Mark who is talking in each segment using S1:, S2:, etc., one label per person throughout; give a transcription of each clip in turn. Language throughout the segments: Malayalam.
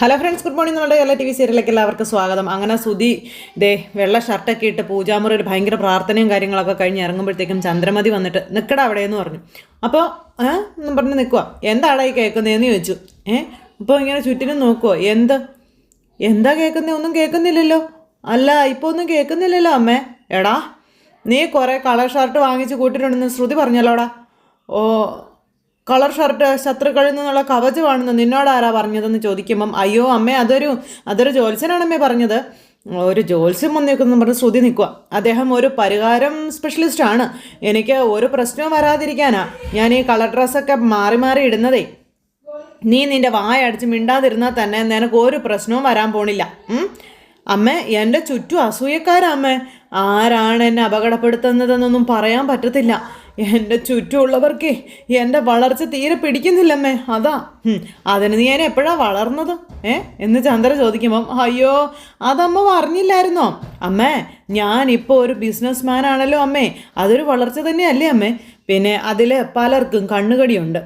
S1: ഹലോ ഫ്രണ്ട്സ് ഗുഡ് മോർണിംഗ് നമ്മുടെ എല്ലാ ടി വി സീരിയലിലേക്ക് എല്ലാവർക്കും സ്വാഗതം. അങ്ങനെ സുധി ദേ വെള്ള ഷർട്ടൊക്കെ ഇട്ട് പൂജാമുറിയിൽ ഭയങ്കര പ്രാർത്ഥനയും കാര്യങ്ങളൊക്കെ കഴിഞ്ഞ് ഇറങ്ങുമ്പോഴത്തേക്കും ചന്ദ്രമതി വന്നിട്ട് നിൽക്കട അവിടെ എന്ന് പറഞ്ഞു അപ്പോൾ ഏഹ് പറഞ്ഞ് നിൽക്കുക എന്താടാ ഈ കേൾക്കുന്നതെന്ന് ചോദിച്ചു. ഏഹ് അപ്പോൾ ഇങ്ങനെ ചുറ്റിനും നോക്കുമോ എന്ത്? എന്താ കേൾക്കുന്നേ ഒന്നും കേൾക്കുന്നില്ലല്ലോ അല്ല ഇപ്പോൾ ഒന്നും കേൾക്കുന്നില്ലല്ലോ അമ്മേ. എടാ നീ കുറേ കളർ ഷർട്ട് വാങ്ങിച്ച് കൂട്ടിയിട്ടുണ്ടെന്ന് ശ്രുതി പറഞ്ഞല്ലോടാ. ഓ കളർ ഷർട്ട് ശത്രുക്കളിൽ നിന്നുള്ള കവചമാണെന്ന് നിന്നോട് ആരാ പറഞ്ഞതെന്ന് ചോദിക്കുമ്പം അയ്യോ അമ്മേ അതൊരു അതൊരു ജോത്സ്യനാണമ്മേ പറഞ്ഞത്. ഒരു ജോത്സ്യം വന്നേക്കുന്നു പറഞ്ഞ് ശ്രുതി നിൽക്കുക അദ്ദേഹം ഒരു പരിഹാരം സ്പെഷ്യലിസ്റ്റാണ് എനിക്ക് ഒരു പ്രശ്നവും വരാതിരിക്കാനാ. ഞാൻ ഈ കളർ ഡ്രസ്സൊക്കെ മാറി മാറി ഇടുന്നതേ. നീ നിന്റെ വായ അടിച്ച് മിണ്ടാതിരുന്നാൽ തന്നെ നിനക്ക് ഒരു പ്രശ്നവും വരാൻ പോണില്ല? അമ്മ എന്റെ ചുറ്റും അസൂയക്കാരാ അമ്മ. ആരാണ് എന്നെ അപകടപ്പെടുത്തുന്നതെന്നൊന്നും പറയാൻ പറ്റത്തില്ല. എന്റെ ചുറ്റുമുള്ളവർക്ക് എന്റെ വളർച്ച തീരെ പിടിക്കുന്നില്ലമ്മേ. അതാ. അതിന് നീ ഞാൻ എപ്പോഴാ വളർന്നത്? ഏ? എന്ന് ചന്ദ്ര ചോദിക്കുമ്പം അയ്യോ അതമ്മ അറിഞ്ഞില്ലായിരുന്നോ അമ്മേ ഞാനിപ്പോൾ ഒരു ബിസിനസ് ആണല്ലോ അമ്മേ. അതൊരു വളർച്ച തന്നെയല്ലേ അമ്മേ? പിന്നെ അതിൽ പലർക്കും കണ്ണുകടിയുണ്ട്.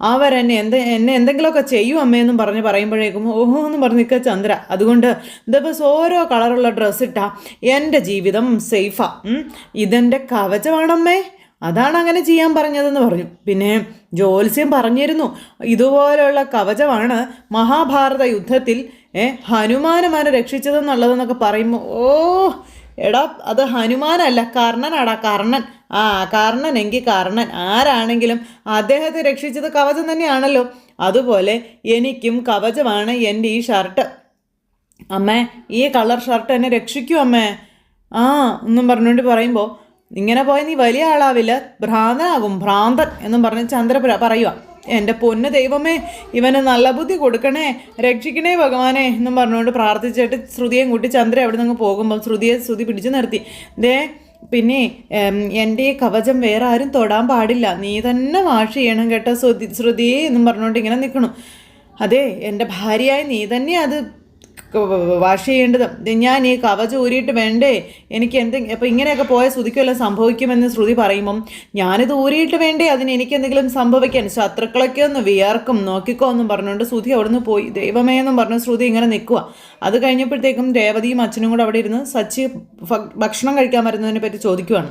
S1: അവരെന്നെ എന്ത് എന്നെ എന്തെങ്കിലുമൊക്കെ ചെയ്യും അമ്മയെന്നും പറഞ്ഞ് പറയുമ്പോഴേക്കും ഓഹോ എന്ന് പറഞ്ഞ് നിൽക്കുക ചന്ദ്ര. അതുകൊണ്ട് ദിവസം ഓരോ കളറുള്ള ഡ്രസ്സ് ഇട്ടാ എന്റെ ജീവിതം സേഫാ. ഇതെന്റെ കവചമാണമ്മേ. അതാണ് അങ്ങനെ ചെയ്യാൻ പറഞ്ഞതെന്ന് പറഞ്ഞു. പിന്നെ ജ്യോത്സ്യം പറഞ്ഞിരുന്നു ഇതുപോലെയുള്ള കവചമാണ് മഹാഭാരത യുദ്ധത്തിൽ ഹനുമാനമാനെ രക്ഷിച്ചതെന്നുള്ളതെന്നൊക്കെ പറയുമ്പോൾ ഓ എടാ അത് ഹനുമാനല്ല കർണനാടാ കർണൻ. ആ കർണൻ എങ്കിൽ കർണൻ. ആരാണെങ്കിലും അദ്ദേഹത്തെ രക്ഷിച്ചത് കവചം തന്നെയാണല്ലോ. അതുപോലെ എനിക്കും കവചമാണ് എന്റെ ഈ ഷർട്ട്. അമ്മേ ഈ കളർ ഷർട്ട് എന്നെ രക്ഷിക്കൂ അമ്മേ. ആ ഒന്നും പറഞ്ഞുകൊണ്ട് പറയുമ്പോൾ ഇങ്ങനെ പോയാൽ നീ വലിയ ആളാവില്ല. ഭ്രാന്തനാകും. ഭ്രാന്തൻ എന്നും പറഞ്ഞ് ചന്ദ്രപുര പറയുക എന്റെ പൊന്ന് ദൈവമേ ഇവന് നല്ല ബുദ്ധി കൊടുക്കണേ രക്ഷിക്കണേ ഭഗവാനെ എന്നും പറഞ്ഞുകൊണ്ട് പ്രാർത്ഥിച്ചിട്ട് ശ്രുതിയും കൂട്ടി ചന്ദ്ര അവിടെ നിന്ന് പോകുമ്പോൾ ശ്രുതിയെ ശ്രുതി പിടിച്ചു നിർത്തി. ദേ പിന്നെ എന്റെ കവചം വേറെ ആരും തൊടാൻ പാടില്ല. നീ തന്നെ വാഷ് ചെയ്യണം കേട്ടോ ശ്രുതി ശ്രുതി എന്നും പറഞ്ഞുകൊണ്ട് ഇങ്ങനെ നിൽക്കണം. അതെ എന്റെ ഭാര്യയായി നീ തന്നെ അത് വാഷ് ചെയ്യേണ്ടത്. ഞാൻ ഈ കവചം ഊരിയിട്ട് വേണ്ടേ? എനിക്ക് എന്തെങ്കിലും അപ്പോൾ ഇങ്ങനെയൊക്കെ പോയ ശ്രുതിക്കുമല്ലോ സംഭവിക്കുമെന്ന് ശ്രുതി പറയുമ്പം ഞാനിത് ഊരിയിട്ട് വേണ്ടേ? അതിന് എനിക്ക് എന്തെങ്കിലും സംഭവിക്കാൻ ശത്രുക്കളൊക്കെ ഒന്ന് വിയർക്കും നോക്കിക്കോ എന്നും പറഞ്ഞുകൊണ്ട് ശ്രുതി അവിടുന്ന് പോയി. ദൈവമേ എന്നും പറഞ്ഞ് ശ്രുതി ഇങ്ങനെ നിൽക്കുക അത് കഴിഞ്ഞപ്പോഴത്തേക്കും രേവതിയും അച്ഛനും കൂടെ അവിടെ ഇരുന്ന് സച്ചി ഭക്ഷണം കഴിക്കാൻ വരുന്നതിനെ പറ്റി ചോദിക്കുവാണ്.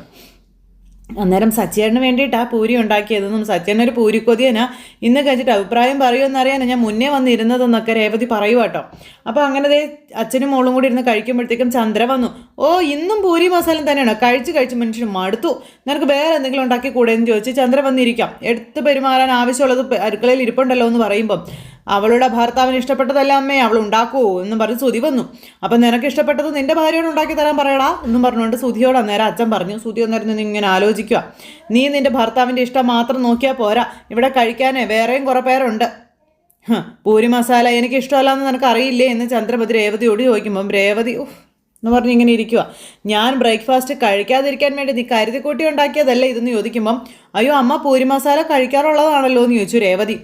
S1: അന്നേരം സച്ചേട്ടന് വേണ്ടിയിട്ടാണ് പൂരി ഉണ്ടാക്കിയതെന്നും സച്ചേട്ടൻ ഒരു പൂരിക്കൊതിയനാ. ഇന്ന് കഴിച്ചിട്ട് അഭിപ്രായം പറയുമെന്നറിയാനാണ് ഞാൻ മുന്നേ വന്നിരുന്നതെന്നൊക്കെ രേവതി പറയൂ കേട്ടോ. അപ്പോൾ അങ്ങനെ ദേ അച്ഛനും മോളും കൂടി ഇരുന്ന് കഴിക്കുമ്പോഴത്തേക്കും ചന്ദ്ര വന്നു. ഓ ഇന്നും പൂരി മസാലം തന്നെയാണ്? കഴിച്ച് കഴിച്ച് മനുഷ്യന് മടുത്തു. നിനക്ക് വേറെ എന്തെങ്കിലും ഉണ്ടാക്കി കൂടെ എന്ന് ചോദിച്ച് ചന്ദ്ര വന്നിരിക്കാം. എടുത്ത് പെരുമാറാൻ ആവശ്യമുള്ളത് അടുക്കളയിൽ ഇരിപ്പുണ്ടല്ലോ എന്ന് പറയുമ്പം അവളുടെ ഭർത്താവിന് ഇഷ്ടപ്പെട്ടതല്ല അമ്മേ? അവൾ ഉണ്ടാക്കുമോ എന്നും പറഞ്ഞ് സുധി വന്നു. അപ്പം നിനക്ക് ഇഷ്ടപ്പെട്ടത് നിന്റെ ഭാര്യയോട് ഉണ്ടാക്കി തരാൻ പറയടാ എന്നും പറഞ്ഞുകൊണ്ട് സുധിയോട് അന്നേരം അച്ഛൻ പറഞ്ഞു സുധി അന്നേരം നിന്ന് ഇങ്ങനെ ആലോചിക്കുക നീ നിന്റെ ഭർത്താവിന്റെ ഇഷ്ടം മാത്രം നോക്കിയാൽ പോരാ. ഇവിടെ കഴിക്കാനേ വേറെയും കുറേ പേരുണ്ട്. പൂരി മസാല എനിക്ക് ഇഷ്ടമല്ല എന്ന് നിനക്ക് അറിയില്ലേ എന്ന് ചന്ദ്രപതി രേവതിയോട് ചോദിക്കുമ്പം രേവതി എന്ന് പറഞ്ഞ് ഇങ്ങനെ ഇരിക്കുക ഞാൻ ബ്രേക്ക്ഫാസ്റ്റ് കഴിക്കാതിരിക്കാൻ വേണ്ടി നീ കരുതിക്കൂട്ടി ഉണ്ടാക്കിയതല്ലേ ഇതെന്ന് ചോദിക്കുമ്പം അയ്യോ അമ്മ പൂരി മസാല കഴിക്കാറുള്ളതാണല്ലോ എന്ന് ചോദിച്ചു രേവതി.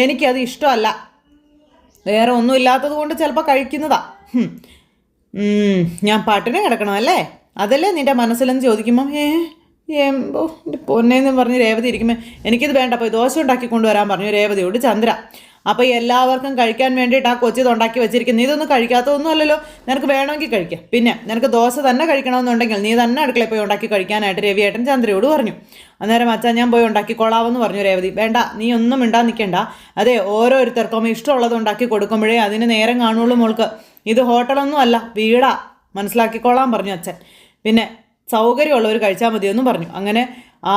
S1: എനിക്കത് ഇഷ്ടമല്ല. വേറെ ഒന്നും ഇല്ലാത്തത് കൊണ്ട് ചിലപ്പോൾ കഴിക്കുന്നതാ. ഞാൻ പട്ടിണി കിടക്കണം അല്ലേ അതല്ലേ നിന്റെ മനസ്സിലെന്ന് ചോദിക്കുമ്പം ഏ എമ്പോ പൊന്നേന്ന് പറഞ്ഞ് രേവതി ഇരിക്കുമ്പോൾ എനിക്കിത് വേണ്ട അപ്പോൾ ദോശ ഉണ്ടാക്കി കൊണ്ടുവരാൻ പറഞ്ഞു രേവതിയോട് ചന്ദ്ര. അപ്പോൾ എല്ലാവർക്കും കഴിക്കാൻ വേണ്ടിയിട്ട് ആ കൊച്ചിത് ഉണ്ടാക്കി വെച്ചിരിക്കുന്നു. ഇതൊന്നും കഴിക്കാത്തതൊന്നും അല്ലല്ലോ നിനക്ക് വേണമെങ്കിൽ കഴിക്കാം. പിന്നെ നിനക്ക് ദോശ തന്നെ കഴിക്കണമെന്നുണ്ടെങ്കിൽ നീ തന്നെ അടുക്കളയിൽ പോയി ഉണ്ടാക്കി കഴിക്കാനായിട്ട് രവിയേട്ടൻ ചന്ദ്രയോട് പറഞ്ഞു. അന്നേരം അച്ഛൻ ഞാൻ പോയി ഉണ്ടാക്കിക്കോളാമെന്ന് പറഞ്ഞു രേവതി. വേണ്ട നീ ഒന്നും ഇണ്ടാ നിൽക്കണ്ട. അതെ ഓരോരുത്തർക്കും ഇഷ്ടമുള്ളത് ഉണ്ടാക്കി കൊടുക്കുമ്പോഴേ അതിന് നേരം കാണുള്ളൂ മോൾക്ക്. ഇത് ഹോട്ടലൊന്നും അല്ല വീടാ. മനസ്സിലാക്കിക്കോളാൻ പറഞ്ഞു അച്ഛൻ. പിന്നെ സൗകര്യമുള്ളവർ കഴിച്ചാൽ മതിയെന്നും പറഞ്ഞു. അങ്ങനെ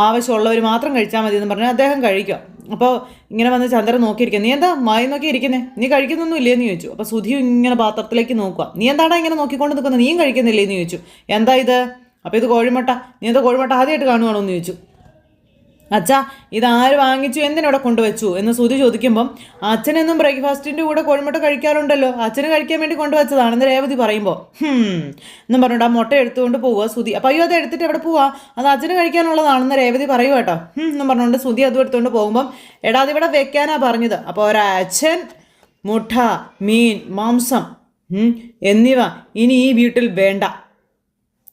S1: ആവശ്യമുള്ളവർ മാത്രം കഴിച്ചാൽ മതി എന്ന് പറഞ്ഞാൽ അദ്ദേഹം കഴിക്കും. അപ്പോൾ ഇങ്ങനെ വന്ന് ചന്ദ്രൻ നോക്കിയിരിക്കുക നീ എന്താ മായി നോക്കി ഇരിക്കുന്നേ നീ കഴിക്കുന്നൊന്നും ഇല്ലേന്ന് ചോദിച്ചു. അപ്പോൾ സുധിയും ഇങ്ങനെ പാത്രത്തിലേക്ക് നോക്കുക നീ എന്താടാ ഇങ്ങനെ നോക്കിക്കൊണ്ട് നിൽക്കുന്നത് നീയും കഴിക്കുന്നില്ലേന്ന് ചോദിച്ചു. എന്താ ഇത്? അപ്പോൾ ഇത് കോഴിമുട്ട. നീ എന്താ കോഴിമുട്ട ആദ്യമായിട്ട് കാണുവാണോ എന്ന് ചോദിച്ചു. അച്ഛാ ഇതാര് വാങ്ങിച്ചു? എന്തിനവിടെ കൊണ്ടുവച്ചു? എന്ന് സൂതി ചോദിക്കുമ്പം അച്ഛനെന്നും ബ്രേക്ക്ഫാസ്റ്റിന്റെ കൂടെ കോഴിമുട്ട കഴിക്കാറുണ്ടല്ലോ. അച്ഛന് കഴിക്കാൻ വേണ്ടി കൊണ്ടുവച്ചതാണെന്ന് രേവതി പറയുമ്പോൾ എന്നും പറഞ്ഞിട്ട് ആ മുട്ട എടുത്തുകൊണ്ട് പോവുക സുതി അപ്പോൾ അയ്യോ അത് എടുത്തിട്ട് എവിടെ പോവാ? അത് അച്ഛന് കഴിക്കാനുള്ളതാണെന്ന് രേവതി പറയൂ കേട്ടോ. എന്നും പറഞ്ഞുകൊണ്ട് സുതി അതും എടുത്തുകൊണ്ട് പോകുമ്പം എടാ അതിവിടെ വെക്കാനാ പറഞ്ഞത്. അപ്പോൾ ഒരച്ഛൻ മുട്ട മീൻ മാംസം എന്നിവ ഇനി ഈ വീട്ടിൽ വേണ്ട.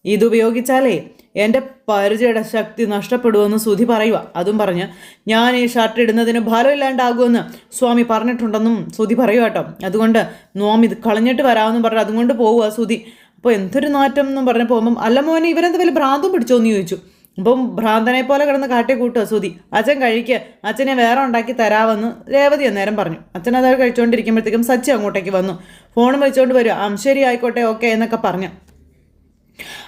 S1: ഇതുപയോഗിച്ചാലേ എന്റെ പരിചയുടെ ശക്തി നഷ്ടപ്പെടുമെന്ന് സുധി പറയുക. അതും പറഞ്ഞ് ഞാൻ ഈ ഷർട്ട് ഇടുന്നതിന് ഫലമില്ലാണ്ടാകുമെന്ന് സ്വാമി പറഞ്ഞിട്ടുണ്ടെന്നും സുധി പറയുക കേട്ടോ. അതുകൊണ്ട് നോം ഇത് കളഞ്ഞിട്ട് വരാമെന്നും പറഞ്ഞു അതുകൊണ്ട് പോവുക സുധി അപ്പോൾ എന്തൊരു നാറ്റം എന്നും പറഞ്ഞ് പോകുമ്പം അല്ല മോനെ ഇവരെന്ത് വലിയ ഭ്രാന്തും പിടിച്ചോന്ന് ചോദിച്ചു. അപ്പം ഭ്രാന്തനെ പോലെ കിടന്ന് കാട്ടി കൂട്ടുക സുധി അച്ഛൻ കഴിക്കുക അച്ഛനെ വേറെ ഉണ്ടാക്കി തരാമെന്ന് രേവതി അന്നേരം പറഞ്ഞു. അച്ഛൻ അത് കഴിച്ചുകൊണ്ടിരിക്കുമ്പോഴത്തേക്കും സച്ചി അങ്ങോട്ടേക്ക് വന്നു. ഫോണും വിളിച്ചുകൊണ്ട് വരും ആ ശരി ആയിക്കോട്ടെ ഓക്കെ എന്നൊക്കെ പറഞ്ഞു.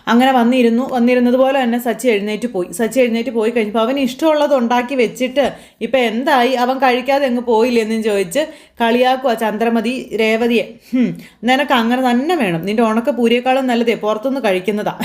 S1: അങ്ങനെ വന്നിരുന്നു. വന്നിരുന്നത് പോലെ തന്നെ സച്ചി എഴുന്നേറ്റ് പോയി. സച്ചി എഴുന്നേറ്റ് പോയി കഴിഞ്ഞപ്പോൾ അവന് ഇഷ്ടമുള്ളത് ഉണ്ടാക്കി വെച്ചിട്ട് ഇപ്പം എന്തായി? അവൻ കഴിക്കാതെ അങ്ങ് പോയില്ലെന്നും ചോദിച്ച് കളിയാക്കുക ചന്ദ്രമതി രേവതിയെ. "ഹും, നിനക്ക് അങ്ങനെ തന്നെ വേണം. നിന്റെ ഉണക്ക പൂരിയേക്കാളും നല്ലതേ പുറത്തുനിന്ന് കഴിക്കുന്നതാ.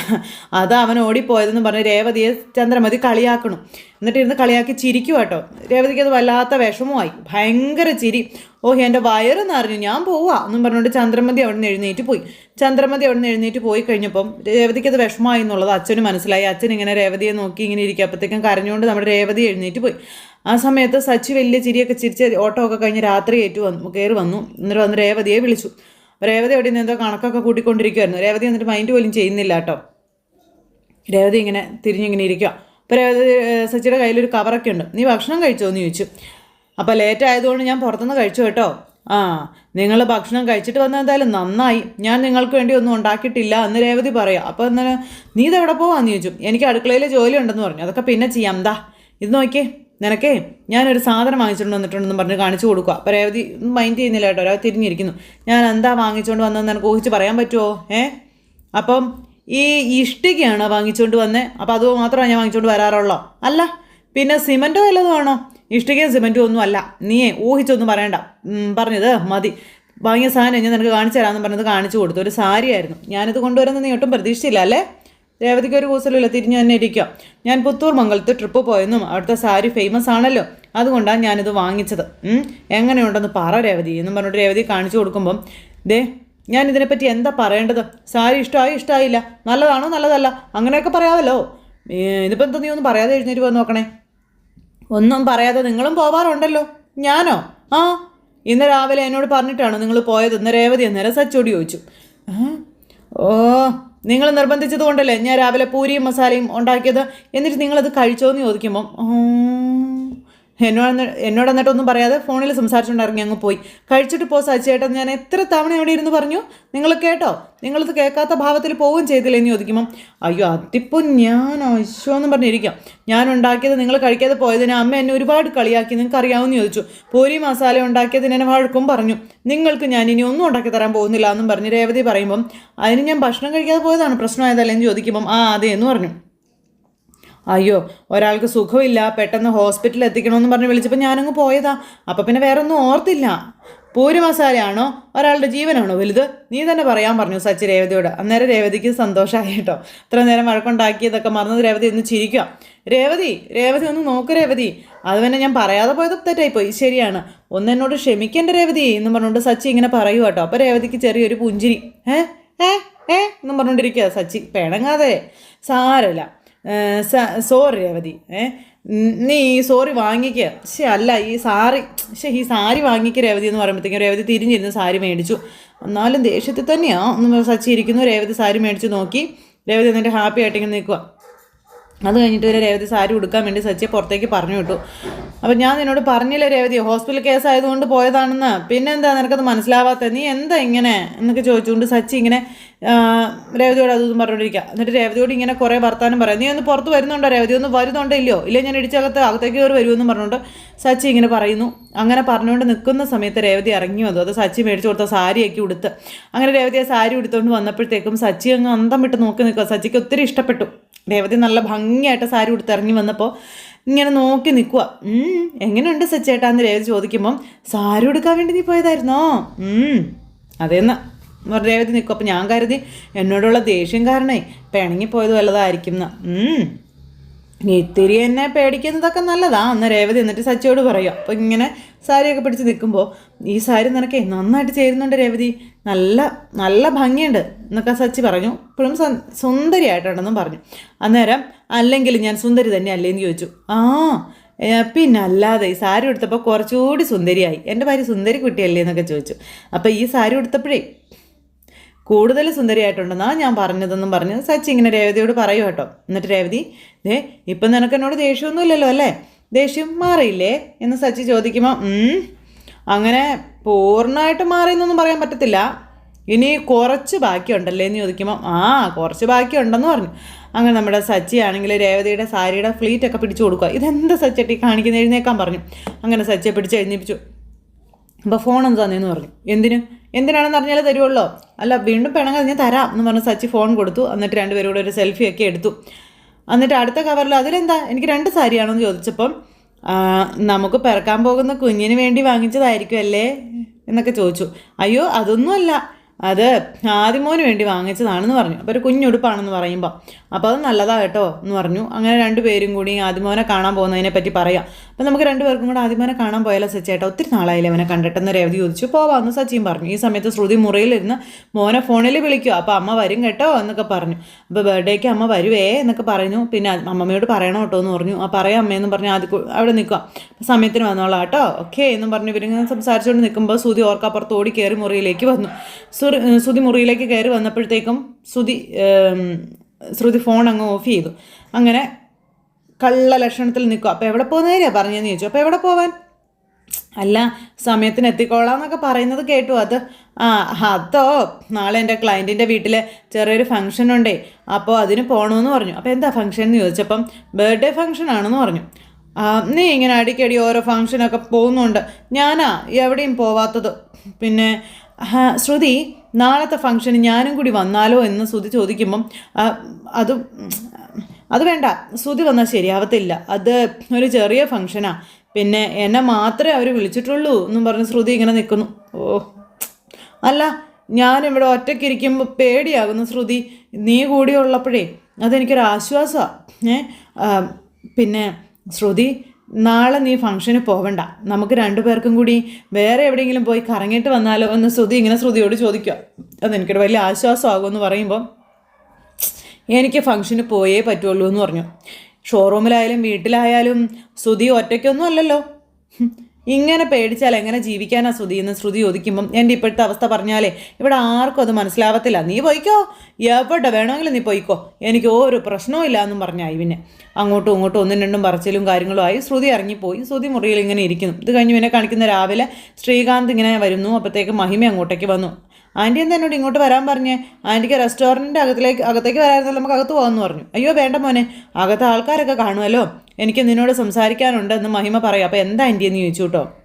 S1: അതാ അവൻ ഓടിപ്പോയതെന്ന് പറഞ്ഞ് രേവതിയെ ചന്ദ്രമതി കളിയാക്കണം. എന്നിട്ട് ഇരുന്ന് കളിയാക്കി ചിരിക്കുക കേട്ടോ രേവതിക്ക് അത് വല്ലാത്ത വിഷമമായി. ഭയങ്കര ചിരി. ഓഹ് എന്റെ വയറ് നിറഞ്ഞു. ഞാൻ പോവാ എന്നും പറഞ്ഞുകൊണ്ട് ചന്ദ്രമതി അവിടെ നിന്ന് എഴുന്നേറ്റ് പോയി. ചന്ദ്രമതി അവിടെ നിന്ന് എഴുന്നേറ്റ് പോയി കഴിഞ്ഞപ്പം രേവതിക്ക് അത് വിഷമമായി എന്നുള്ളത് അച്ഛന് മനസ്സിലായി. അച്ഛൻ ഇങ്ങനെ രേവതിയെ നോക്കി ഇങ്ങനെ ഇരിക്കുക അപ്പോഴത്തേക്കും കരഞ്ഞുകൊണ്ട് നമ്മുടെ രേവതി എഴുന്നേറ്റ് പോയി. ആ സമയത്ത് സച്ചി വലിയ ചിരിയൊക്കെ ചിരിച്ച് ഓട്ടോ ഒക്കെ കഴിഞ്ഞ് രാത്രി ഏറ്റു വന്നു കയറി വന്നു. എന്നിട്ട് വന്ന് രേവതിയെ വിളിച്ചു. രേവതി അവിടെ നിന്ന് എന്തോ കണക്കൊക്കെ കൂട്ടിക്കൊണ്ടിരിക്കുമായിരുന്നു രേവതി എന്നിട്ട് മൈൻഡ് പോലും ചെയ്യുന്നില്ല കേട്ടോ. രേവതി ഇങ്ങനെ തിരിഞ്ഞിങ്ങനെ ഇരിക്കുക അപ്പോൾ രേവതി സച്ചിയുടെ കയ്യിലൊരു കവറൊക്കെ ഉണ്ട്. നീ ഭക്ഷണം കഴിച്ചോ? എന്ന് ചോദിച്ചു. അപ്പോൾ ലേറ്റ് ആയതുകൊണ്ട് ഞാൻ പുറത്തുനിന്ന് കഴിച്ചു കേട്ടോ. ആ നിങ്ങൾ ഭക്ഷണം കഴിച്ചിട്ട് വന്നാൽ എന്തായാലും നന്നായി. ഞാൻ നിങ്ങൾക്ക് വേണ്ടി ഒന്നും ഉണ്ടാക്കിയിട്ടില്ല എന്ന് രേവതി പറയാം. അപ്പോൾ എന്നാൽ നീ ഇതെവിടെ പോവാന്ന് ചോദിച്ചു. എനിക്ക് അടുക്കളയിൽ ജോലി ഉണ്ടെന്ന് പറഞ്ഞു. അതൊക്കെ പിന്നെ ചെയ്യാം. എന്താ ഇത് നോക്കിയേ. നിനക്കേ ഞാനൊരു സാധനം വാങ്ങിച്ചുകൊണ്ട് വന്നിട്ടുണ്ടെന്ന് പറഞ്ഞ് കാണിച്ചു കൊടുക്കുക അപ്പോൾ രേവതി മൈൻഡ് ചെയ്യുന്നില്ല കേട്ടോ. രേവതി തിരിഞ്ഞിരിക്കുന്നു. ഞാൻ എന്താ വാങ്ങിച്ചുകൊണ്ട് വന്നതെന്ന് എനിക്ക് ഊഹിച്ച് പറയാൻ പറ്റുമോ ഏ? അപ്പം ഈ ഇഷ്ടികയാണ് വാങ്ങിച്ചുകൊണ്ട് വന്നത് അപ്പോൾ അത് മാത്രമാണ് ഞാൻ വാങ്ങിച്ചുകൊണ്ട് വരാറുള്ളൂ? അല്ല പിന്നെ സിമന്റോ വല്ലതും ആണോ? ഇഷ്ടികയും സിമെന്റും ഒന്നും അല്ല നീയേ ഊഹിച്ചൊന്നും പറയണ്ട. പറഞ്ഞത് മതി. വാങ്ങിയ സാധനം ഞാൻ നിനക്ക് കാണിച്ചു തരാമെന്ന് പറഞ്ഞത് കാണിച്ചു കൊടുത്തു. ഒരു സാരിയായിരുന്നു. ഞാനിത് കൊണ്ടുവരുന്നത് നീ ഒട്ടും പ്രതീക്ഷിച്ചില്ല അല്ലേ? രേവതിക്ക് ഒരു കൂസലുമില്ല തിരിഞ്ഞു തന്നെ ഇരിക്കുക. ഞാൻ പുത്തൂർ മംഗലത്ത് ട്രിപ്പ് പോയെന്നും അവിടുത്തെ സാരി ഫേമസ് ആണല്ലോ. അതുകൊണ്ടാണ് ഞാനിത് വാങ്ങിച്ചത്. എങ്ങനെയുണ്ടെന്ന് പറ രേവതി എന്നും പറഞ്ഞിട്ട് രേവതി കാണിച്ചു കൊടുക്കുമ്പം ദേ ഞാൻ ഇതിനെപ്പറ്റി എന്താ പറയേണ്ടത്? സാരി ഇഷ്ടമായി ഇഷ്ടമായില്ല നല്ലതാണോ നല്ലതല്ല? അങ്ങനെയൊക്കെ പറയാമല്ലോ ഇതിപ്പോൾ എന്താ നീ ഒന്നും പറയാതെ എഴുന്നേറ്റ് പോകാൻ നോക്കണേ? ഒന്നും പറയാതെ നിങ്ങളും പോവാറുണ്ടല്ലോ. ഞാനോ? ആ ഇന്ന് രാവിലെ എന്നോട് പറഞ്ഞിട്ടാണ് നിങ്ങൾ പോയത്. ഇന്ന് രേവതി അന്നേരം സച്ചോടി ചോദിച്ചു. ഓ നിങ്ങൾ നിർബന്ധിച്ചത് കൊണ്ടല്ലേ ഞാൻ രാവിലെ പൂരിയും മസാലയും ഉണ്ടാക്കിയത്? എന്നിട്ട് നിങ്ങളത് കഴിച്ചോന്ന് ചോദിക്കുമ്പം "ഉം." എന്നോട് എന്നോട് എന്നിട്ടൊന്നും പറയാതെ ഫോണിൽ സംസാരിച്ചുകൊണ്ട് ഇറങ്ങി അങ്ങ് പോയി. കഴിച്ചിട്ട് പോ സച്ചേട്ടൻ ഞാൻ എത്ര തവണ ഇവിടെ ഇരുന്ന് പറഞ്ഞു? നിങ്ങൾ കേട്ടോ? നിങ്ങളിത് കേൾക്കാത്ത ഭാവത്തിൽ പോവുകയും ചെയ്തില്ലേ എന്ന് ചോദിക്കുമ്പം അയ്യോ അതിപ്പോൾ ഞാൻ അശ്വ എന്ന് പറഞ്ഞിരിക്കാം. ഞാൻ ഉണ്ടാക്കിയത് നിങ്ങൾ കഴിക്കാതെ പോയതിന് അമ്മ എന്നെ ഒരുപാട് കളിയാക്കി നിങ്ങൾക്ക് അറിയാമെന്ന് ചോദിച്ചു. പൂരി മസാല ഉണ്ടാക്കിയതിന് എന്നെ വഴക്കും പറഞ്ഞു. നിങ്ങൾക്ക് ഞാൻ ഇനി ഒന്നും ഉണ്ടാക്കി തരാൻ പോകുന്നില്ല എന്നും പറഞ്ഞ് രേവതി പറയുമ്പം അതിന് ഞാൻ ഭക്ഷണം കഴിക്കാതെ പോയതാണ് പ്രശ്നമായതല്ലേ? എന്ന് ചോദിക്കുമ്പം ആ അതെ എന്ന് പറഞ്ഞു. അയ്യോ ഒരാൾക്ക് സുഖമില്ല പെട്ടെന്ന് ഹോസ്പിറ്റലിൽ എത്തിക്കണമെന്ന് പറഞ്ഞ് വിളിച്ചപ്പോൾ ഞാനങ്ങ് പോയതാ. അപ്പം പിന്നെ വേറെ ഒന്നും ഓർത്തില്ല. പൂരി മസാലയാണോ ഒരാളുടെ ജീവനാണോ വലുത്? നീ തന്നെ പറയാൻ പറഞ്ഞു സച്ചി രേവതിയോട്. അന്നേരം രേവതിക്ക് സന്തോഷമായി കേട്ടോ. ഇത്ര നേരം വഴക്കുണ്ടാക്കിയതൊക്കെ മറന്നത് രേവതി ഒന്ന് ചിരിക്കുക. രേവതി രേവതി ഒന്ന് നോക്ക് രേവതി. അത് തന്നെ ഞാൻ പറയാതെ പോയത് തെറ്റായിപ്പോയി. ശരിയാണ്. ഒന്ന് എന്നോട് ക്ഷമിക്കേണ്ട രേവതി എന്ന് പറഞ്ഞുകൊണ്ട് സച്ചി ഇങ്ങനെ പറയൂ കേട്ടോ. അപ്പോൾ രേവതിക്ക് ചെറിയൊരു പുഞ്ചിരി. ഏ? ഏ? ഏ? എന്നും പറഞ്ഞുകൊണ്ടിരിക്കുക സച്ചി. പിണങ്ങാതെ. സാരമില്ല. സോറി രേവതി. ഏ നീ ഈ സോറി വാങ്ങിക്കുക ശേ അല്ല ഈ സാറി ശേ ഈ സാരി വാങ്ങിക്കുക രേവതി എന്ന് പറയുമ്പോഴത്തേക്കും രേവതി തിരിഞ്ഞിരുന്ന് സാരി മേടിച്ചു. എന്നാലും ദേഷ്യത്തിൽ തന്നെയാണ് ഒന്ന് സച്ചി ഇരിക്കുന്നു രേവതി സാരി മേടിച്ച് നോക്കി. രേവതി എന്നിട്ട് ഹാപ്പി ആയിട്ട് ഇങ്ങനെ നിൽക്കുക അത് കഴിഞ്ഞിട്ട് ഒരു രേവതി സാരി ഉടുക്കാൻ വേണ്ടി സച്ചിയെ പുറത്തേക്ക് പറഞ്ഞു വിട്ടു. അപ്പം ഞാൻ നിന്നോട് പറഞ്ഞില്ല രേവതി ഹോസ്പിറ്റൽ കേസ് ആയതുകൊണ്ട് പോയതാണെന്ന്. പിന്നെന്താ നിനക്കത് മനസ്സിലാവാത്തത് നീ എന്താ ഇങ്ങനെ? എന്നൊക്കെ ചോദിച്ചുകൊണ്ട് സച്ചി ഇങ്ങനെ രേവതിയോട് അതൊന്നും പറഞ്ഞുകൊണ്ടിരിക്കുക എന്നിട്ട് രേവതിയോട് ഇങ്ങനെ കുറേ വർത്താനം പറയാം. നീ ഒന്ന് പുറത്ത് വരുന്നുണ്ടോ രേവതി? ഒന്ന് വരുന്നുണ്ടോ ഇല്ലയോ? ഇല്ല ഞാൻ ഇടിച്ചകത്ത് അകത്തേക്ക് കയറി വരുമെന്ന് പറഞ്ഞുകൊണ്ട് സച്ചി ഇങ്ങനെ പറയുന്നു. അങ്ങനെ പറഞ്ഞുകൊണ്ട് നിൽക്കുന്ന സമയത്ത് രേവതി ഇറങ്ങി വന്നു. അത് സച്ചി മേടിച്ചു കൊടുത്ത സാരിയൊക്കെ ഉടുത്ത്. അങ്ങനെ രേവതി ആ സാരി ഉടുത്തുകൊണ്ട് വന്നപ്പോഴത്തേക്കും സച്ചി അങ്ങ് അന്തം വിട്ട് നോക്കി നിൽക്കുക സച്ചിക്ക് ഒത്തിരി ഇഷ്ടപ്പെട്ടു. രേവതി നല്ല ഭംഗിയായിട്ട് സാരി ഉടുത്ത് ഇറങ്ങി വന്നപ്പോൾ ഇങ്ങനെ നോക്കി നിൽക്കുക എങ്ങനെയുണ്ട് സച്ചേട്ടാന്ന് രേവതി ചോദിക്കുമ്പം സാരി ഉടുക്കാൻ വേണ്ടി നീ പോയതായിരുന്നോ? അതേന്ന്. രേവതി നിൽക്കും. അപ്പം ഞാൻ കരുതി എന്നോടുള്ള ദേഷ്യം കാരണേ പിണങ്ങിപ്പോയത് വല്ലതായിരിക്കും എന്ന് ഇത്തിരി എന്നെ പേടിക്കുന്നതൊക്കെ നല്ലതാ. അന്ന് രേവതി എന്നിട്ട് സച്ചിയോട് പറയും. അപ്പോൾ ഇങ്ങനെ സാരിയൊക്കെ പിടിച്ച് നിൽക്കുമ്പോൾ ഈ സാരി നിനക്കേ നന്നായിട്ട് ചേരുന്നുണ്ട് രേവതി. നല്ല നല്ല ഭംഗിയുണ്ട് എന്നൊക്കെ സച്ചി പറഞ്ഞു. ഇപ്പോഴും സുന്ദരിയായിട്ടുണ്ടെന്നും പറഞ്ഞു. അന്നേരം അല്ലെങ്കിൽ ഞാൻ സുന്ദരി തന്നെ അല്ലേന്ന് ചോദിച്ചു. ആ പിന്നെ അല്ലാതെ ഈ സാരി ഉടുത്തപ്പോൾ കുറച്ചുകൂടി സുന്ദരിയായി. എന്റെ ഭാര്യ സുന്ദരി കുട്ടിയല്ലേ? എന്നൊക്കെ ചോദിച്ചു. അപ്പോൾ ഈ സാരി ഉടുത്തപ്പോഴേ കൂടുതൽ സുന്ദരിയായിട്ടുണ്ടെന്നാണ് ഞാൻ പറഞ്ഞതെന്നും പറഞ്ഞ് സച്ചി ഇങ്ങനെ രേവതിയോട് പറയൂ കേട്ടോ. എന്നിട്ട് രേവതി ദേ ഇപ്പം നിനക്ക് എന്നോട് ദേഷ്യമൊന്നുമില്ലല്ലോ അല്ലേ? ദേഷ്യം മാറിയില്ലേ? എന്ന് സച്ചി ചോദിക്കുമ്പോൾ "ഉം, അങ്ങനെ പൂർണമായിട്ട് മാറിയെന്നൊന്നും പറയാൻ പറ്റത്തില്ല. ഇനി കുറച്ച് ബാക്കിയുണ്ടല്ലേ എന്ന് ചോദിക്കുമ്പോൾ ആ കുറച്ച് ബാക്കിയുണ്ടെന്ന് പറഞ്ഞു. അങ്ങനെ നമ്മുടെ സച്ചി ആണെങ്കിൽ രേവതിയുടെ സാരിയുടെ ഫ്ലീറ്റൊക്കെ പിടിച്ചു കൊടുക്കുക. ഇതെന്താ സച്ചട്ടി കാണിക്കുന്ന എഴുന്നേക്കാൻ പറഞ്ഞു. അങ്ങനെ സച്ചിയെ പിടിച്ച് എഴുന്നേപ്പിച്ചു. അപ്പോൾ ഫോൺ ഒന്ന് തന്നേന്ന് പറഞ്ഞു. എന്തിന്? എന്തിനാണെന്ന് അറിഞ്ഞാലേ തരുമല്ലോ അല്ല വീണ്ടും പിണങ്ങാതെ ഞാൻ തരാം എന്ന് പറഞ്ഞ് സച്ചി ഫോൺ കൊടുത്തു. എന്നിട്ട് രണ്ടുപേരും കൂടെ ഒരു സെൽഫി ഒക്കെ എടുത്തു. എന്നിട്ട് അടുത്ത കവറിൽ അതിലെന്താ? എനിക്ക് രണ്ട് സാരിയാണെന്ന് ചോദിച്ചപ്പം നമുക്ക് പിറക്കാൻ പോകുന്ന കുഞ്ഞിന് വേണ്ടി വാങ്ങിച്ചതായിരിക്കും അല്ലേ എന്നൊക്കെ ചോദിച്ചു. അയ്യോ അതൊന്നുമല്ല. അത് ആദിമോന് വേണ്ടി വാങ്ങിച്ചതാണെന്ന് പറഞ്ഞു. അപ്പോൾ ഒരു കുഞ്ഞുടുപ്പാണെന്ന് പറയുമ്പോൾ അപ്പോൾ അത് നല്ലതാ കേട്ടോ എന്ന് പറഞ്ഞു. അങ്ങനെ രണ്ടുപേരും കൂടി ആദിമോനെ കാണാൻ പോകുന്നതിനെ പറ്റി പറയാം. അപ്പോൾ നമുക്ക് രണ്ടുപേർക്കും കൂടെ ആദിമോനെ കാണാൻ പോയാലോ സച്ചേട്ടാ ഒത്തിരി നാളായില്ലേ അവനെ കണ്ടിട്ടെന്ന് രേവതി ചോദിച്ചു പോവാമെന്ന് സച്ചിയും പറഞ്ഞു. ഈ സമയത്ത് ശ്രുതി മുറിയിലിരുന്ന് മോനെ ഫോണിൽ വിളിക്കുക അപ്പോൾ അമ്മ വരും കേട്ടോ എന്നൊക്കെ പറഞ്ഞു. അപ്പോൾ ബർത്ത്ഡേക്ക് അമ്മ വരുവേ എന്നൊക്കെ പറഞ്ഞു പിന്നെ അമ്മമ്മയോട് പറയണം കേട്ടോ എന്ന് പറഞ്ഞു. ആ പറയാം അമ്മയെന്ന് പറഞ്ഞ് ആദ്യം അവിടെ നിൽക്കുക സമയത്തിന് വന്നോളാം കേട്ടോ. ഓക്കെ എന്നും പറഞ്ഞു ഇവരിങ്ങനെ സംസാരിച്ചുകൊണ്ട് നിൽക്കുമ്പോൾ സുതി ഓർക്കപ്പുറത്ത് ഓടി കയറി മുറിയിലേക്ക് വന്നു. ശ്രുതി മുറിയിലേക്ക് കയറി വന്നപ്പോഴത്തേക്കും സുതി ശ്രുതി ഫോൺ അങ്ങ് ഓഫ് ചെയ്തു. അങ്ങനെ കള്ള ലക്ഷണത്തിൽ നിൽക്കും അപ്പോൾ എവിടെ പോകുന്നതിനാണ് പറഞ്ഞതെന്ന് ചോദിച്ചു. അപ്പോൾ എവിടെ പോവാൻ? അല്ല സമയത്തിന് എത്തിക്കോളാം എന്നൊക്കെ പറയുന്നത് കേട്ടു. അത് ആ അതോ നാളെ എന്റെ ക്ലയന്റിന്റെ വീട്ടിൽ ചെറിയൊരു ഫംഗ്ഷൻ ഉണ്ടേ. അപ്പോൾ അതിന് പോകണമെന്ന് പറഞ്ഞു. അപ്പോൾ എന്താ ഫംഗ്ഷൻ എന്ന് ചോദിച്ചപ്പം ബർത്ത്ഡേ ഫംഗ്ഷൻ ആണെന്ന് പറഞ്ഞു. നീ ഇങ്ങനെ അടിക്കടി ഓരോ ഫംഗ്ഷനൊക്കെ പോകുന്നുണ്ട്. ഞാനാ എവിടെയും പോവാത്തത്. പിന്നെ ശ്രുതി നാളത്തെ ഫംഗ്ഷന് ഞാനും കൂടി വന്നാലോ എന്ന് ശ്രുതി ചോദിക്കുമ്പം അത് അത് വേണ്ട. ശ്രുതി വന്നാൽ ശരിയാവത്തില്ല. അത് ഒരു ചെറിയ ഫംഗ്ഷനാണ് പിന്നെ എന്നെ മാത്രമേ അവർ വിളിച്ചിട്ടുള്ളൂ എന്നും പറഞ്ഞ് ശ്രുതി ഇങ്ങനെ നിൽക്കുന്നു ഓ. അല്ല ഞാനിവിടെ ഒറ്റയ്ക്കിരിക്കുമ്പോൾ പേടിയാകുന്നു ശ്രുതി. നീ കൂടി ഉള്ളപ്പോഴേ അതെനിക്കൊരു ആശ്വാസമാണ് ഏ പിന്നെ ശ്രുതി നാളെ നീ ഫംഗ്ഷന് പോവണ്ട. നമുക്ക് രണ്ടു പേർക്കും കൂടി വേറെ എവിടെയെങ്കിലും പോയി കറങ്ങിയിട്ട് വന്നാലോ എന്ന് ശ്രുതി ഇങ്ങനെ ശ്രുതിയോട് ചോദിക്കുക. അതെനിക്കൊരു വലിയ ആശ്വാസമാകുമെന്ന് പറയുമ്പോൾ എനിക്ക് ഫംഗ്ഷന് പോയേ പറ്റുള്ളൂ എന്ന് പറഞ്ഞു. ഷോറൂമിലായാലും വീട്ടിലായാലും ശ്രുതി ഒറ്റയ്ക്കൊന്നും അല്ലല്ലോ. ഇങ്ങനെ പേടിച്ചാൽ എങ്ങനെ ജീവിക്കാനാ ശ്രുതി എന്ന് ശ്രുതി ചോദിക്കുമ്പം എന്റെ ഇപ്പോഴത്തെ അവസ്ഥ പറഞ്ഞാലേ ഇവിടെ ആർക്കും അത് മനസ്സിലാവത്തില്ല. നീ പോയിക്കോ? എവിടെ വേണമെങ്കിലും നീ പോയിക്കോ. എനിക്ക് ഒരു പ്രശ്നവും ഇല്ല എന്നും പറഞ്ഞ പിന്നെ അങ്ങോട്ടും ഇങ്ങോട്ടും ഒന്നും രണ്ടും പറച്ചിലും കാര്യങ്ങളും ആയി ശ്രുതി ഇറങ്ങിപ്പോയി. ശ്രുതി മുറിയിൽ ഇങ്ങനെ ഇരിക്കുന്നു. ഇത് കഴിഞ്ഞ് പിന്നെ കാണിക്കുന്ന രാവിലെ ശ്രീകാന്ത് ഇങ്ങനെ വരുന്നു. അപ്പോഴത്തേക്ക് മഹിമ അങ്ങോട്ടേക്ക് വന്നു. ആന്റി എന്താ എന്നോട് ഇങ്ങോട്ട് വരാൻ പറഞ്ഞേ? ആന്റിക്ക് റെസ്റ്റോറന്റിന്റെ അകത്തിലേക്ക് അകത്തേക്ക് വരായിരുന്നല്ലോ നമുക്ക് അകത്ത് പോകാമെന്ന് പറഞ്ഞു. അയ്യോ വേണ്ട മോനെ. അകത്ത് ആൾക്കാരൊക്കെ കാണുമല്ലോ. എനിക്ക് നിന്നോട് സംസാരിക്കാനുണ്ട് എന്ന് മഹിമ പറയാം. അപ്പോൾ എന്താ ആന്റി എന്ന് ചോദിച്ചു കേട്ടോ.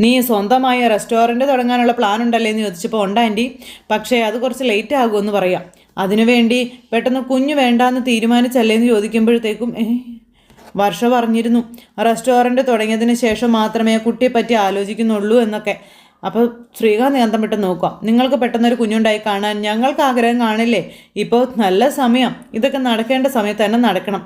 S1: നീ സ്വന്തമായ റെസ്റ്റോറന്റ് തുടങ്ങാനുള്ള പ്ലാൻ ഉണ്ടല്ലേ എന്ന് ചോദിച്ചപ്പോൾ ഉണ്ട് ആന്റി പക്ഷേ അത് കുറച്ച് ലേറ്റ് ആകുമെന്ന് പറയാം. അതിനുവേണ്ടി പെട്ടെന്ന് കുഞ്ഞ് വേണ്ടാന്ന് തീരുമാനിച്ചല്ലേ എന്ന് ചോദിക്കുമ്പോഴത്തേക്കും വർഷ പറഞ്ഞിരുന്നു. റെസ്റ്റോറന്റ് തുടങ്ങിയതിന് ശേഷം മാത്രമേ കുട്ടിയെപ്പറ്റി ആലോചിക്കുന്നുള്ളൂ എന്നൊക്കെ. അപ്പോൾ ശ്രീകാന്ത് അന്തം വിട്ട് നോക്കാം. നിങ്ങൾക്ക് പെട്ടെന്നൊരു കുഞ്ഞുണ്ടായി കാണാൻ ഞങ്ങൾക്ക് ആഗ്രഹം കാണില്ലേ? ഇപ്പോൾ നല്ല സമയം. ഇതൊക്കെ നടക്കേണ്ട സമയത്ത് തന്നെ നടക്കണം.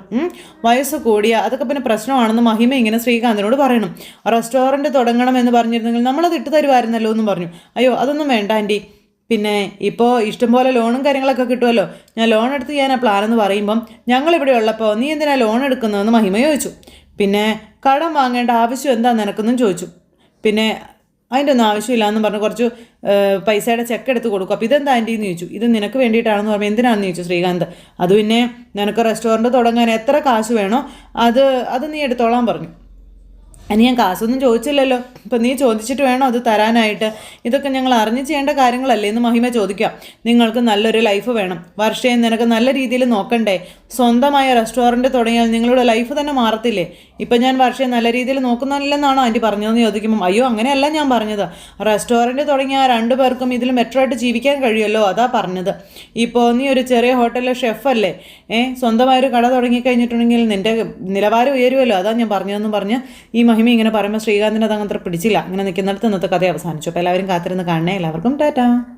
S1: വയസ്സ് കൂടിയ. അതൊക്കെ പിന്നെ പ്രശ്നമാണെന്ന് മഹിമ ഇങ്ങനെ ശ്രീകാന്തിനോട് പറയണം. റെസ്റ്റോറന്റ് തുടങ്ങണം എന്ന് പറഞ്ഞിരുന്നെങ്കിൽ നമ്മളത് ഇട്ട് തരുമായിരുന്നല്ലോ എന്ന് പറഞ്ഞു. അയ്യോ അതൊന്നും വേണ്ട ആന്റി പിന്നെ ഇപ്പോൾ ഇഷ്ടംപോലെ ലോണും കാര്യങ്ങളൊക്കെ കിട്ടുമല്ലോ ഞാൻ ലോൺ എടുത്ത് ചെയ്യാനാ പ്ലാൻ എന്ന് പറയുമ്പം ഞങ്ങളിവിടെ ഉള്ളപ്പോൾ നീ എന്തിനാ ലോൺ എടുക്കുന്നതെന്ന് മഹിമ ചോദിച്ചു. പിന്നെ കടം വാങ്ങേണ്ട ആവശ്യം എന്താ നിനക്കെന്നും ചോദിച്ചു. പിന്നെ അതിന്റെ ഒന്നും ആവശ്യമില്ല എന്ന് പറഞ്ഞ് കുറച്ച് പൈസയുടെ ചെക്ക് എടുത്ത് കൊടുക്കും. അപ്പോൾ ഇതെന്താ ആന്റി എന്ന് ചോദിച്ചു. ഇത് നിനക്ക് വേണ്ടിയിട്ടാണെന്ന് പറയുമ്പോൾ എന്തിനാണെന്ന് ചോദിച്ചു ശ്രീകാന്ത്. അത് പിന്നെ നിനക്ക് റെസ്റ്റോറന്റ് തുടങ്ങാൻ എത്ര കാശ് വേണോ അത് അത് നീ എടുത്തോളാൻ പറഞ്ഞു. ഇനി ഞാൻ കാശൊന്നും ചോദിച്ചില്ലല്ലോ. ഇപ്പം നീ ചോദിച്ചിട്ട് വേണോ അത് തരാനായിട്ട്? ഇതൊക്കെ ഞങ്ങൾ അറിഞ്ഞ് ചെയ്യേണ്ട കാര്യങ്ങളല്ലേ എന്ന് മഹിമ ചോദിക്കാം. നിങ്ങൾക്ക് നല്ലൊരു ലൈഫ് വേണം. വർഷയും നിനക്ക് നല്ല രീതിയിൽ നോക്കണ്ടേ? സ്വന്തമായ റെസ്റ്റോറന്റ് തുടങ്ങിയാൽ നിങ്ങളുടെ ലൈഫ് തന്നെ മാറത്തില്ലേ? ഇപ്പം ഞാൻ വർഷം നല്ല രീതിയിൽ നോക്കുന്നില്ലെന്നാണോ ആന്റി പറഞ്ഞതെന്ന് ചോദിക്കുമ്പം അയ്യോ അങ്ങനെയല്ല ഞാൻ പറഞ്ഞത്. റെസ്റ്റോറന്റ് തുടങ്ങിയ രണ്ടു പേർക്കും ഇതിൽ മെട്രോയിട്ട് ജീവിക്കാൻ കഴിയുമല്ലോ അതാ പറഞ്ഞത്. ഇപ്പോൾ നീ ഒരു ചെറിയ ഹോട്ടലിലെ ഷെഫല്ലേ ഏ സ്വന്തമായൊരു കട തുടങ്ങിക്കഴിഞ്ഞിട്ടുണ്ടെങ്കിൽ നിന്റെ നിലവാരം ഉയരുമല്ലോ അതാ ഞാൻ പറഞ്ഞതെന്ന് പറഞ്ഞ് ഈ മഹിമ ഇങ്ങനെ പറയുമ്പോൾ ശ്രീകാന്തിന്റെ അത് അങ്ങനത്തെ പിടിച്ചില്ല. അങ്ങനെ നിൽക്കുന്നിടത്ത് ഇന്നത്തെ കഥ അവസാനിച്ചു. അപ്പോൾ എല്ലാവരും കാത്തിരുന്ന് കാണണേ. എല്ലാവർക്കും ടാറ്റാ.